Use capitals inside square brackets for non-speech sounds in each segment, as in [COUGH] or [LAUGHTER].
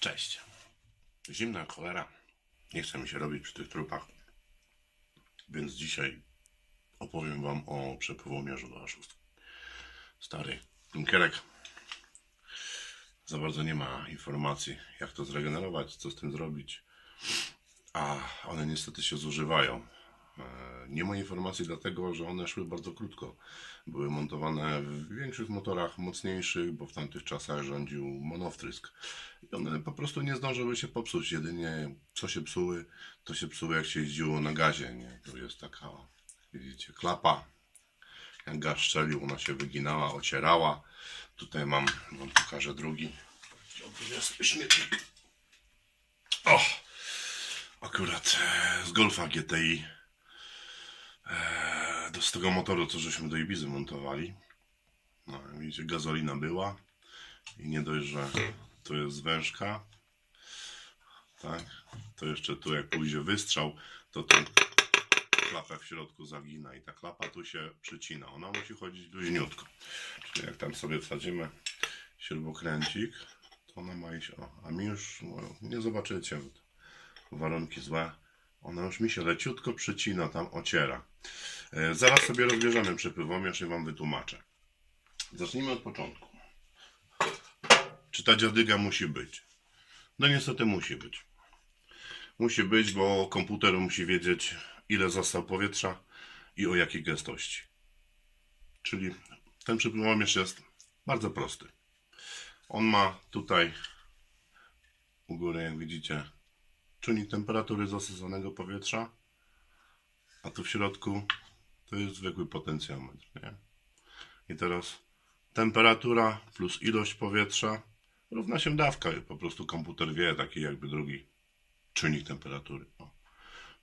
Cześć. Zimna cholera. Nie chce mi się robić przy tych trupach. Więc dzisiaj opowiem wam o przepływomierzu do oszustw. Stary bunkierek. Za bardzo nie ma informacji, jak to zregenerować, co z tym zrobić. A one niestety się zużywają. E, Nie ma informacji dlatego, że one szły bardzo krótko. Były montowane w większych motorach, mocniejszych, bo w tamtych czasach rządził monowtrysk. I one po prostu nie zdążyły się popsuć. Jedynie co się psuły, to się psuły jak się jeździło na gazie. Nie? Tu jest taka, widzicie, klapa. Jak gaz szczelił, ona się wyginała, ocierała. Tutaj mam, wam pokażę drugi. O! Akurat e, z Golfa GTI do, z tego motoru, co żeśmy do Ibizy montowali. No, widzicie, gazolina była i nie dość, że tu jest wężka, tak, to jeszcze tu jak pójdzie wystrzał, to tu klapę w środku zagina i ta klapa tu się przycina. Ona musi chodzić luźniutko. Czyli jak tam sobie wsadzimy śrubokręcik, to ona ma iść, o, a mi już, no, nie zobaczycie, warunki złe. Ona już mi się leciutko przycina, tam ociera. E, zaraz sobie rozbierzemy przepływomierz i Wam wytłumaczę. Zacznijmy od początku. Czy ta dziadyga musi być? No niestety musi być. Musi być, bo komputer musi wiedzieć, ile zastał powietrza i o jakiej gęstości. Czyli ten przepływomierz jest bardzo prosty. On ma tutaj u góry, jak widzicie, czujnik temperatury zasadzonego powietrza, a tu w środku to jest zwykły potencjometr. Nie? I teraz temperatura plus ilość powietrza równa się dawka. Po prostu komputer wie, taki jakby drugi czynnik temperatury. O.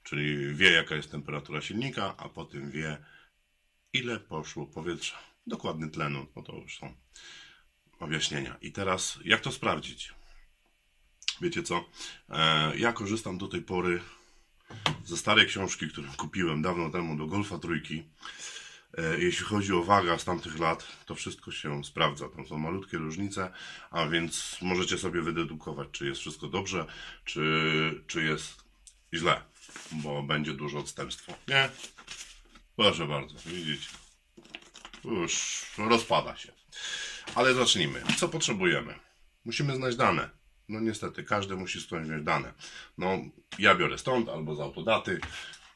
Czyli wie, jaka jest temperatura silnika, a potem wie, ile poszło powietrza. Dokładny tlenu, no to już są objaśnienia. I teraz, jak to sprawdzić? Wiecie co? E, ja korzystam do tej pory ze starej książki, którą kupiłem dawno temu do Golfa Trójki. E, jeśli chodzi o wagę z tamtych lat, to wszystko się sprawdza. Tam są malutkie różnice, a więc możecie sobie wydedukować, czy jest wszystko dobrze, czy, czy jest źle, bo będzie dużo odstępstwo. Nie? Proszę bardzo, widzicie. Już rozpada się. Ale zacznijmy. Co potrzebujemy? Musimy znaleźć dane. No niestety, każdy musi skądś wziąć dane. No, ja biorę stąd albo z autodaty.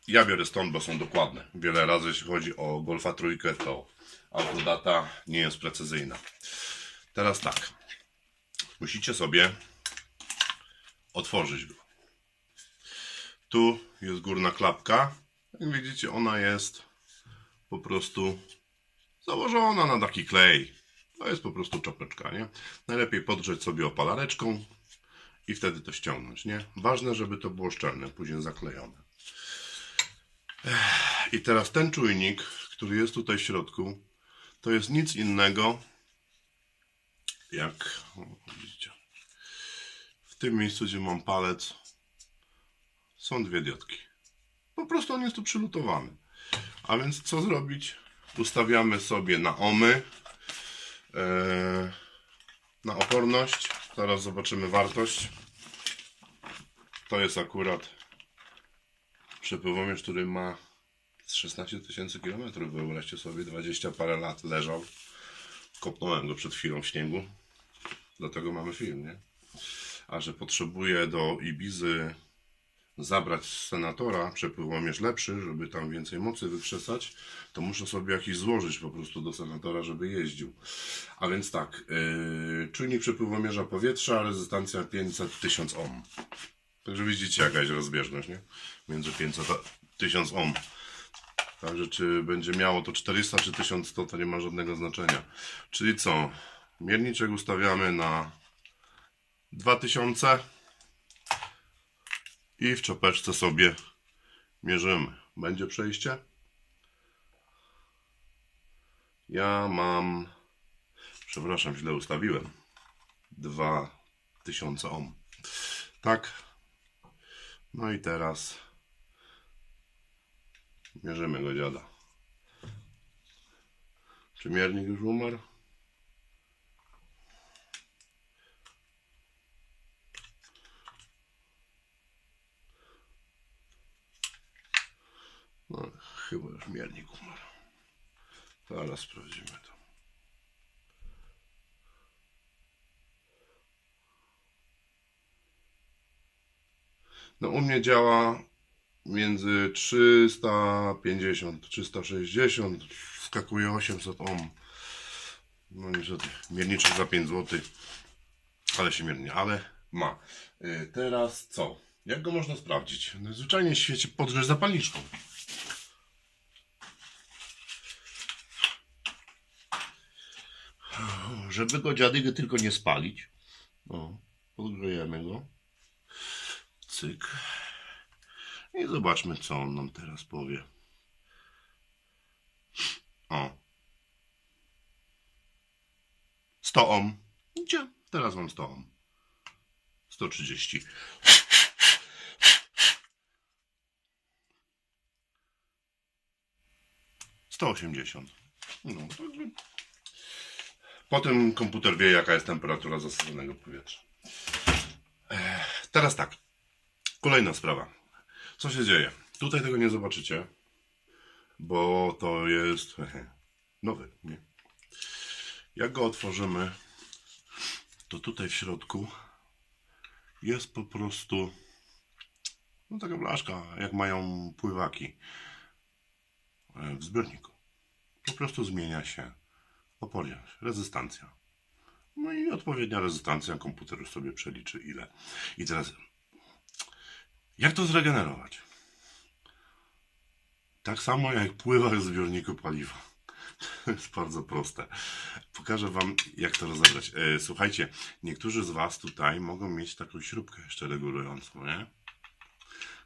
Ja biorę stąd, bo są dokładne. Wiele razy, jeśli chodzi o Golfa trójkę, to autodata nie jest precyzyjna. Teraz tak. Musicie sobie otworzyć go. Tu jest górna klapka. Jak widzicie, ona jest po prostu założona na taki klej. To jest po prostu czapeczka, nie? Najlepiej podrzeć sobie opalareczką i wtedy to ściągnąć, nie? Ważne, żeby to było szczelne, później zaklejone. I teraz ten czujnik, który jest tutaj w środku, to jest nic innego jak, widzicie, w tym miejscu, gdzie mam palec, są dwie diodki. Po prostu on jest tu przylutowany. A więc co zrobić? Ustawiamy sobie na omy, e, na oporność. Zaraz zobaczymy wartość. To jest akurat przepływomierz, który ma z 16 tysięcy kilometrów. Wyobraźcie sobie, 20 parę lat leżał. Kopnąłem go przed chwilą w śniegu. Dlatego mamy film, nie? A że potrzebuję do Ibizy zabrać z senatora przepływomierz lepszy, żeby tam więcej mocy wykrzesać, to muszę sobie jakiś złożyć po prostu do senatora, żeby jeździł. A więc tak, yy, czujnik przepływomierza powietrza, rezystancja 500-1000 ohm. Także widzicie jakaś rozbieżność, nie? Między 500 a 1000 ohm. Także czy będzie miało to 400 czy 1100 to nie ma żadnego znaczenia. Czyli co? Mierniczek ustawiamy na 2000 i w czapeczce sobie mierzymy. Będzie przejście? Ja mam, przepraszam, źle ustawiłem. 2000 ohm. Tak. No i teraz mierzymy go dziada. Czy miernik już umarł? No, chyba już miernik umarł. Zaraz sprawdzimy to. No u mnie działa między 350, 360, skakuje 800 ohm. No niestety, mierniczek za 5 zł, ale się miernie, ale ma. Y, Teraz co? Jak go można sprawdzić? No, zwyczajnie w świecie podgrzeć zapalniczką. Żeby go dziadygy tylko nie spalić. O, podgrzejemy go. Cyk. I zobaczmy, co on nam teraz powie. O. 100 ohm. Gdzie? Teraz mam 100 ohm. 130. Sto osiemdziesiąt. No, także. Potem komputer wie, jaka jest temperatura zasadzonego powietrza. Teraz tak. Kolejna sprawa. Co się dzieje? Tutaj tego nie zobaczycie, bo to jest [LAUGHS] nowy. Nie? Jak go otworzymy, to tutaj w środku jest po prostu no taka blaszka, jak mają pływaki e, w zbiorniku. Po prostu zmienia się oporność, rezystancja. No i odpowiednia rezystancja, komputer już sobie przeliczy ile. I teraz, jak to zregenerować? Tak samo jak pływa w zbiorniku paliwa. [LAUGHS] To jest bardzo proste. Pokażę Wam, jak to rozebrać. E, słuchajcie, niektórzy z Was tutaj mogą mieć taką śrubkę jeszcze regulującą, nie?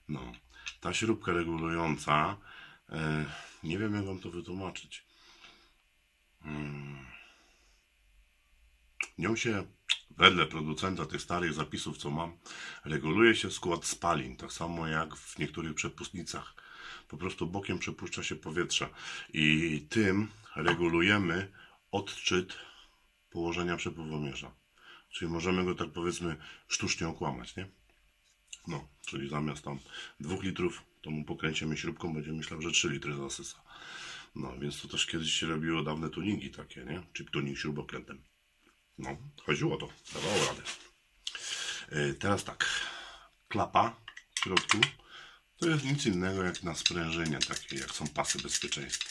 No, ta śrubka regulująca, e, nie wiem jak Wam to wytłumaczyć. Mm. Nią się, wedle producenta tych starych zapisów, co mam, reguluje się skład spalin, tak samo jak w niektórych przepustnicach. Po prostu bokiem przepuszcza się powietrze i tym regulujemy odczyt położenia przepływomierza. Czyli możemy go tak powiedzmy sztucznie okłamać, nie? No, czyli zamiast tam dwóch litrów, to mu pokręcimy śrubką, będzie myślał, że 3 litry zasysa. No, więc to też kiedyś się robiło dawne tuningi takie, nie? Czy tuning śrubokrętem. No, chodziło to, dawało radę. Yy, teraz tak, klapa w środku to jest nic innego jak na sprężynie, takie jak są pasy bezpieczeństwa.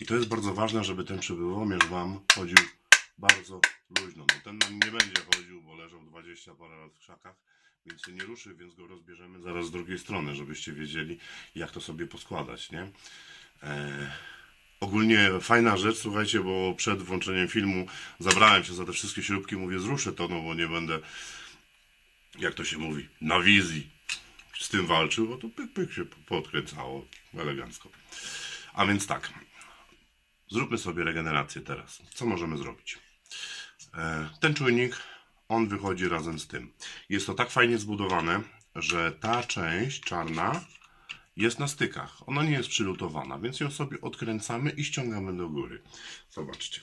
I to jest bardzo ważne, żeby ten przepływomierz Wam chodził bardzo luźno. No ten nam nie będzie chodził, bo leżał 20 parę lat w krzakach, więc się nie ruszy, więc go rozbierzemy zaraz z drugiej strony, żebyście wiedzieli, jak to sobie poskładać, nie? Eee, ogólnie fajna rzecz, słuchajcie, bo przed włączeniem filmu zabrałem się za te wszystkie śrubki, mówię, zruszę to, no bo nie będę, jak to się mówi, na wizji z tym walczył, bo to pyk, pyk się podkręcało elegancko. A więc tak, zróbmy sobie regenerację teraz. Co możemy zrobić? E, Ten czujnik, on wychodzi razem z tym. Jest to tak fajnie zbudowane, że ta część czarna jest na stykach. Ona nie jest przylutowana, więc ją sobie odkręcamy i ściągamy do góry. Zobaczcie.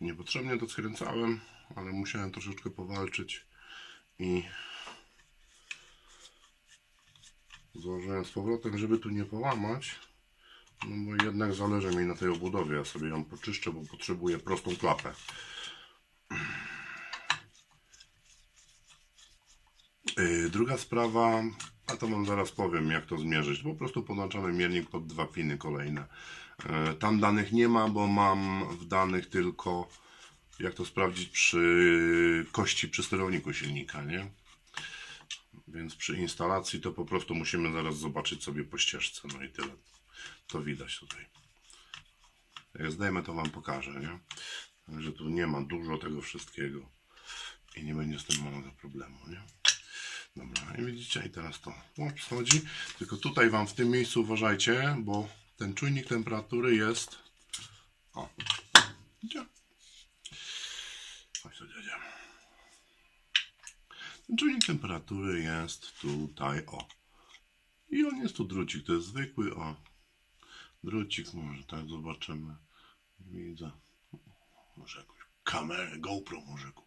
Niepotrzebnie to skręcałem, ale musiałem troszeczkę powalczyć i złożyłem z powrotem, żeby tu nie połamać. No bo jednak zależy mi na tej obudowie. Ja sobie ją poczyszczę, bo potrzebuję prostą klapę. Yy, druga sprawa, a to wam zaraz powiem, jak to zmierzyć. Po prostu podłączamy miernik pod dwa piny kolejne. Yy, tam danych nie ma, bo mam w danych tylko jak to sprawdzić przy kości przy sterowniku silnika, nie? Więc przy instalacji to po prostu musimy zaraz zobaczyć sobie po ścieżce, no i tyle. To widać tutaj. Jak zdejmę, to wam pokażę, nie? Także tu nie ma dużo tego wszystkiego i nie będzie z tym małego problemu, nie? Dobra, i widzicie, i teraz to łącz schodzi, tylko tutaj wam w tym miejscu uważajcie, bo ten czujnik temperatury jest o, gdzie? Chodź tu, dziadzia. Ten czujnik temperatury jest tutaj, o. I on jest tu drucik, to jest zwykły, o. Drucik, może tak zobaczymy. Widzę. Może jakąś kamerę, GoPro może kupię.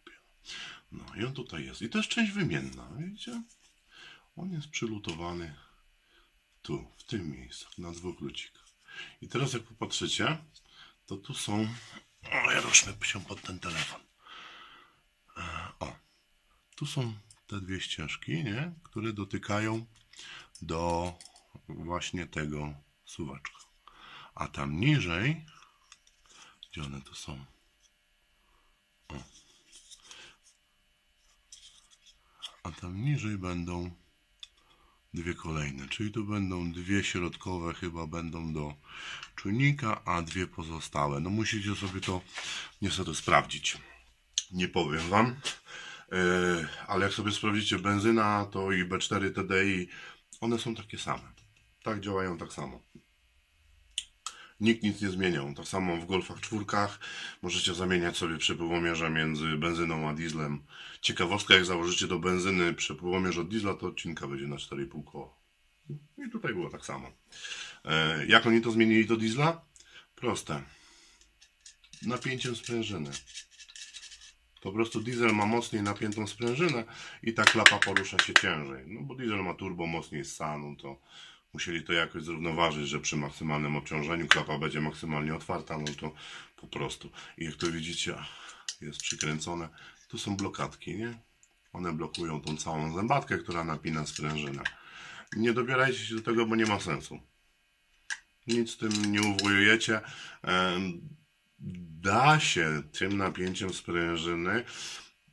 No i on tutaj jest. I to jest część wymienna, widzicie? On jest przylutowany tu, w tym miejscu, na dwóch lucikach. I teraz jak popatrzycie, to tu są... O, ja ruszmy się pod ten telefon. E, O, tu są te dwie ścieżki, nie? które dotykają do właśnie tego suwaczka. A tam niżej, gdzie one tu są? A tam niżej będą dwie kolejne, czyli tu będą dwie środkowe, chyba będą do czujnika, a dwie pozostałe. No musicie sobie to niestety sprawdzić. Nie powiem wam. Yy, ale jak sobie sprawdzicie benzyna, to i B4 TDI, one są takie same. Tak działają tak samo. Nikt nic nie zmieniał. Tak samo w Golfach czwórkach możecie zamieniać sobie przepływomierze między benzyną a dieslem. Ciekawostka, jak założycie do benzyny przepływomierz od diesla, to odcinka będzie na 4,5 koła. I tutaj było tak samo. E, jak oni to zmienili do diesla? Proste. Napięciem sprężyny. Po prostu diesel ma mocniej napiętą sprężynę i ta klapa porusza się ciężej. No bo diesel ma turbo mocniej ssanu, to musieli to jakoś zrównoważyć, że przy maksymalnym obciążeniu klapa będzie maksymalnie otwarta, no to po prostu. I jak to widzicie, jest przykręcone. Tu są blokadki, nie? One blokują tą całą zębatkę, która napina sprężynę. Nie dobierajcie się do tego, bo nie ma sensu. Nic z tym nie uwojujecie. Da się tym napięciem sprężyny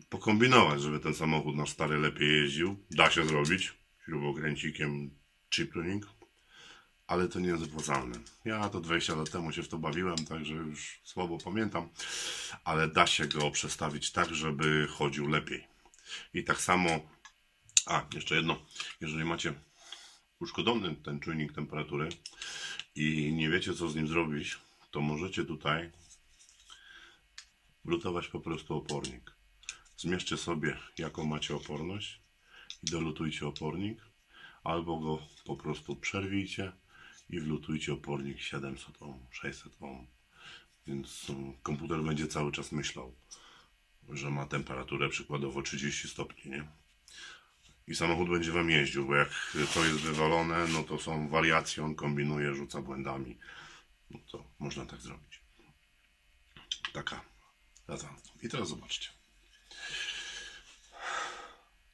pokombinować, żeby ten samochód nasz stary lepiej jeździł. Da się zrobić śrubokręcikiem chip tuning, ale to nie jest opłacalne. Ja to 20 lat temu się w to bawiłem, także już słabo pamiętam, ale da się go przestawić tak, żeby chodził lepiej. I tak samo, a jeszcze jedno, jeżeli macie uszkodzony ten czujnik temperatury i nie wiecie co z nim zrobić, to możecie tutaj lutować po prostu opornik. Zmierzcie sobie jaką macie oporność i dolutujcie opornik, albo go po prostu przerwijcie i wlutujcie opornik 700 ohm, 600 ohm. Więc um, komputer będzie cały czas myślał, że ma temperaturę przykładowo 30 stopni, nie? I samochód będzie wam jeździł, bo jak to jest wywalone, no to są wariacje, on kombinuje, rzuca błędami. No to można tak zrobić. Taka. I teraz zobaczcie.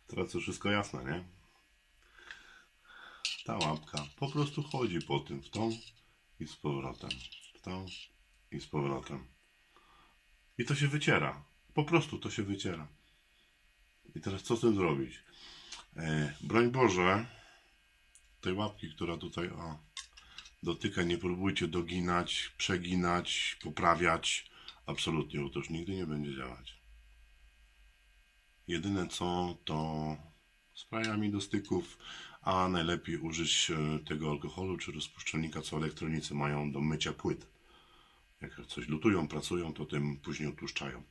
Teraz to wszystko jasne, nie? Ta łapka po prostu chodzi po tym w tą i z powrotem. W tą i z powrotem. I to się wyciera. Po prostu to się wyciera. I teraz co z tym zrobić? E, broń Boże, tej łapki, która tutaj o, dotyka, nie próbujcie doginać, przeginać, poprawiać. Absolutnie, bo to już nigdy nie będzie działać. Jedyne co, to sprayami do styków, a najlepiej użyć e, tego alkoholu czy rozpuszczalnika, co elektronicy mają do mycia płyt. Jak coś lutują, pracują, to tym później otłuszczają.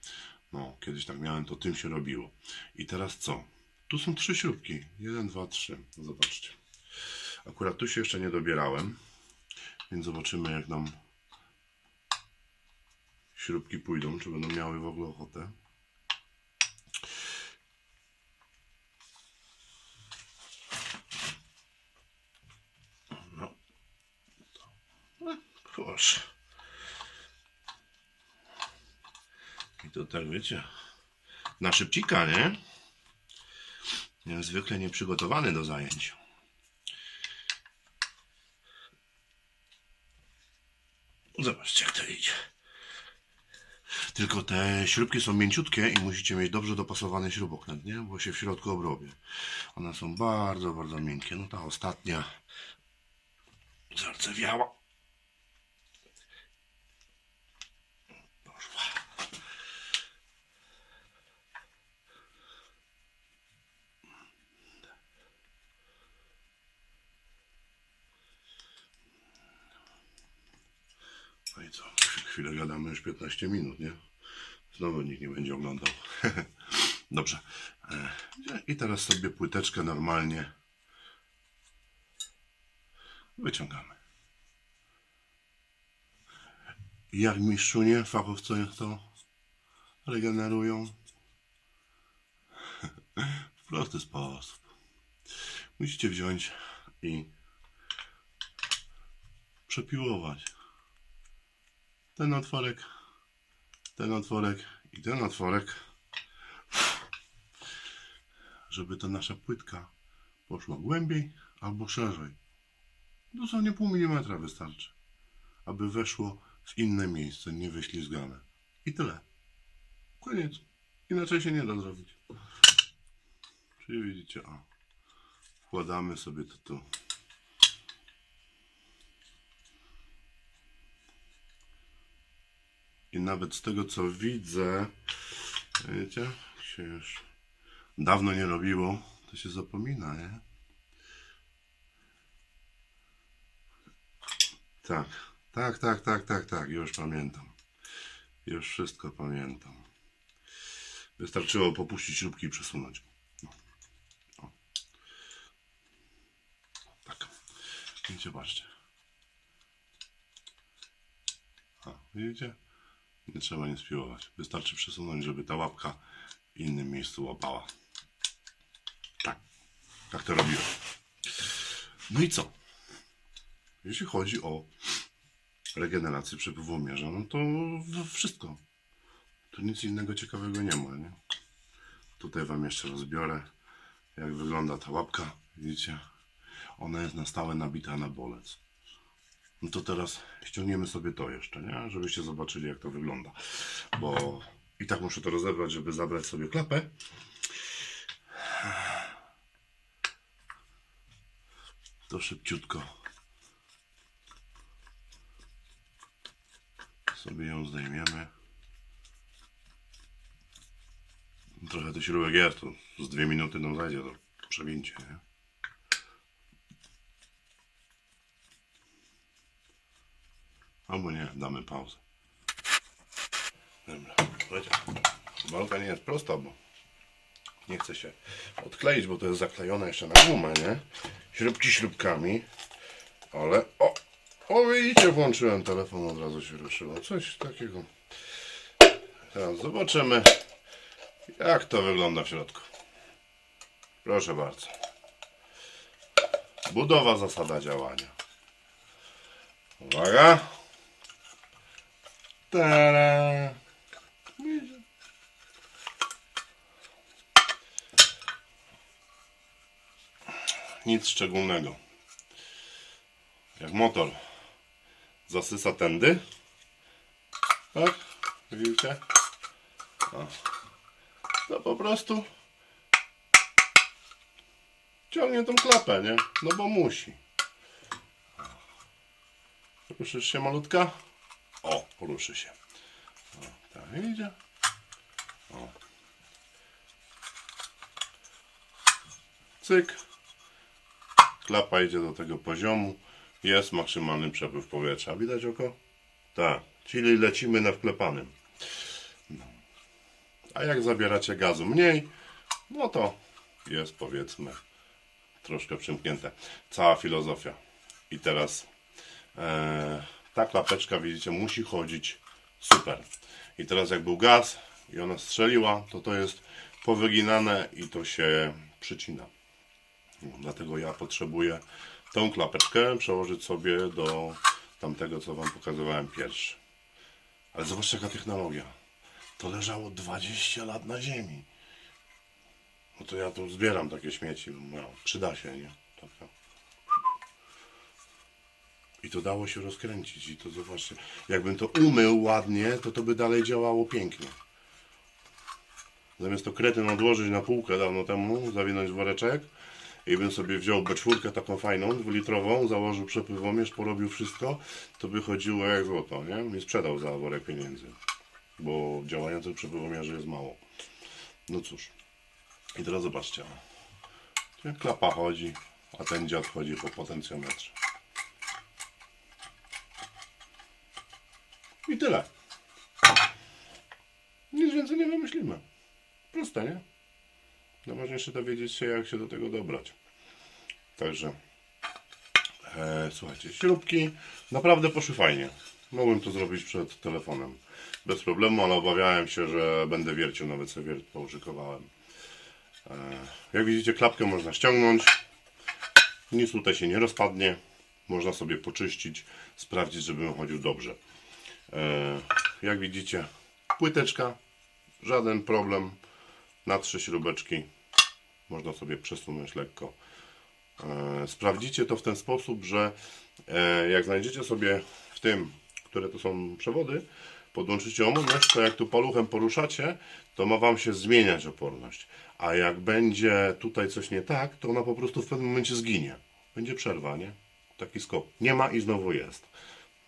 No, kiedyś tak miałem, to tym się robiło. I teraz co? Tu są trzy śrubki. Jeden, dwa, trzy. Zobaczcie. Akurat tu się jeszcze nie dobierałem, więc zobaczymy jak nam śrubki pójdą, czy będą miały w ogóle ochotę. No. No, I to tak wiecie, na szybcika, nie? Niezwykle nieprzygotowany do zajęć. Zobaczcie jak to idzie. Tylko te śrubki są mięciutkie i musicie mieć dobrze dopasowany śrubokręt, nie? Bo się w środku obrobię. One są bardzo, bardzo miękkie. No ta ostatnia zardzewiała. Poszła. No i co? Chwilę gadamy już 15 minut, nie? Znowu nikt nie będzie oglądał. [LAUGHS] Dobrze. E, I teraz sobie płyteczkę normalnie wyciągamy. Jak mistrzunie, fachowcy to regenerują. [LAUGHS] prosty sposób. Musicie wziąć i przepiłować ten otworek, ten otworek i ten otworek, żeby ta nasza płytka poszła głębiej albo szerzej. Dosłownie pół milimetra wystarczy, aby weszło w inne miejsce, nie wyślizgane. I tyle. Koniec. Inaczej się nie da zrobić. Czyli widzicie, o. Wkładamy sobie to tu. I nawet z tego co widzę, wiecie, się już dawno nie robiło, to się zapomina, nie? Tak, tak, tak, tak, tak, tak, już pamiętam. Już wszystko pamiętam. Wystarczyło popuścić śrubki i przesunąć. No. O. Tak. Widzicie, widzicie? Nie trzeba nic piłować. Wystarczy przesunąć, żeby ta łapka w innym miejscu łapała. Tak. Tak to robiłem. No i co? Jeśli chodzi o regenerację przepływomierza, no to wszystko. Tu nic innego ciekawego nie ma, nie? Tutaj Wam jeszcze rozbiorę, jak wygląda ta łapka. Widzicie? Ona jest na stałe nabita na bolec. No to teraz ściągniemy sobie to jeszcze, nie? Żebyście zobaczyli, jak to wygląda. Bo i tak muszę to rozebrać, żeby zabrać sobie klapę. To szybciutko sobie ją zdejmiemy. Trochę tych śrubek jest, to z dwie minuty nam zajdzie to przewincie, nie? Albo nie, damy pauzę. Dobra, słuchajcie, walka nie jest prosta, bo nie chce się odkleić, bo to jest zaklejone jeszcze na gumę, nie? Śrubki śrubkami, ale o, o widzicie, włączyłem telefon, od razu się ruszyło, coś takiego. Teraz zobaczymy, jak to wygląda w środku. Proszę bardzo. Budowa zasada działania. Uwaga. Nic szczególnego. Jak motor zasysa tędy. Tak? Widzicie? O. To po prostu ciągnie tą klapę, nie? No bo musi. Ruszysz się malutka? O, ruszy się. O, tak idzie. O. Cyk. Klapa idzie do tego poziomu. Jest maksymalny przepływ powietrza. Widać oko? Tak. Czyli lecimy na wklepanym. No. A jak zabieracie gazu mniej, no to jest powiedzmy troszkę przymknięte. Cała filozofia. I teraz e, ta klapeczka, widzicie, musi chodzić super. I teraz jak był gaz i ona strzeliła, to to jest powyginane i to się przycina. Dlatego ja potrzebuję tą klapeczkę przełożyć sobie do tamtego, co Wam pokazywałem pierwszy. Ale zobaczcie jaka technologia. To leżało 20 lat na ziemi. No to ja tu zbieram takie śmieci. No, przyda się, nie? I to dało się rozkręcić. I to zobaczcie, jakbym to umył ładnie, to to by dalej działało pięknie. Zamiast to kretyn odłożyć na półkę dawno temu, zawinąć w woreczek i bym sobie wziął B4 taką fajną, dwulitrową, założył przepływomierz, porobił wszystko, to by chodziło jak złoto, nie? I sprzedał za worek pieniędzy. Bo działających przepływomierzy jest mało. No cóż. I teraz zobaczcie. o. Klapa chodzi, a ten dziad chodzi po potencjometrze. I tyle. Nic więcej nie wymyślimy. Proste, nie? Najważniejsze dowiedzieć się, jak się do tego dobrać. Także, e, słuchajcie, śrubki naprawdę poszły fajnie. Mogłem to zrobić przed telefonem. Bez problemu, ale obawiałem się, że będę wiercił, nawet sobie wiert poużykowałem. E, Jak widzicie, klapkę można ściągnąć. Nic tutaj się nie rozpadnie. Można sobie poczyścić, sprawdzić, żeby on chodził dobrze. E, Jak widzicie, płyteczka, żaden problem. Na trzy śrubeczki można sobie przesunąć lekko. E, Sprawdzicie to w ten sposób, że e, jak znajdziecie sobie w tym, które to są przewody, podłączycie oporność, to jak tu paluchem poruszacie, to ma Wam się zmieniać oporność. A jak będzie tutaj coś nie tak, to ona po prostu w pewnym momencie zginie. Będzie przerwa, nie? Taki skok. Nie ma i znowu jest.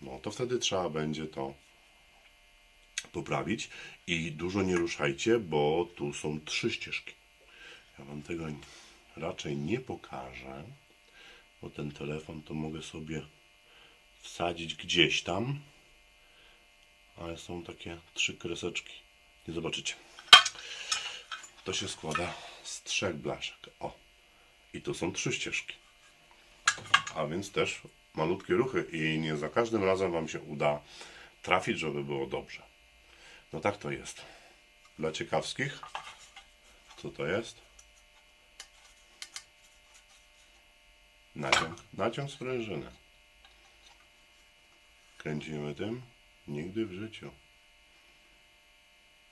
No to wtedy trzeba będzie to poprawić i dużo nie ruszajcie, bo tu są trzy ścieżki. Ja Wam tego raczej nie pokażę, bo ten telefon to mogę sobie wsadzić gdzieś tam, ale są takie trzy kreseczki. Nie zobaczycie. To się składa z trzech blaszek. O, i tu są trzy ścieżki. A więc też malutkie ruchy i nie za każdym razem Wam się uda trafić, żeby było dobrze. No tak to jest. Dla ciekawskich, co to jest? Naciąg, naciąg sprężyny. Kręcimy tym? Nigdy w życiu.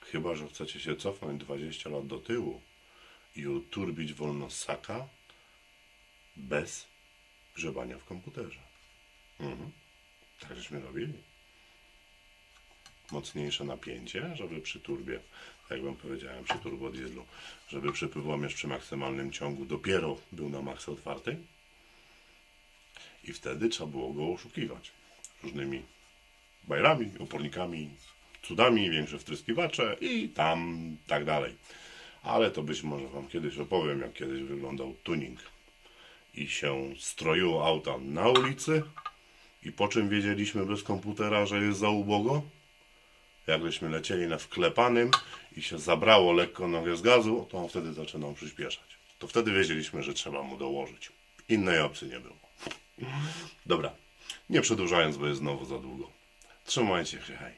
Chyba, że chcecie się cofnąć 20 lat do tyłu i uturbić wolno ssaka bez grzebania w komputerze. Mhm. Tak żeśmy robili. Mocniejsze napięcie, żeby przy turbie, tak jak wam powiedziałem, przy turbodieslu, żeby przepływomierz przy maksymalnym ciągu dopiero był na maksy otwartej. I wtedy trzeba było go oszukiwać różnymi bajrami, opornikami, cudami, większe wtryskiwacze i tam tak dalej. Ale to być może Wam kiedyś opowiem, jak kiedyś wyglądał tuning i się stroiło auta na ulicy i po czym wiedzieliśmy bez komputera, że jest za ubogo? Jak lecieli na wklepanym i się zabrało lekko nogę z gazu, to on wtedy zaczynał przyspieszać. To wtedy wiedzieliśmy, że trzeba mu dołożyć. Innej opcji nie było. Dobra, nie przedłużając, bo jest znowu za długo. Trzymajcie się, hej.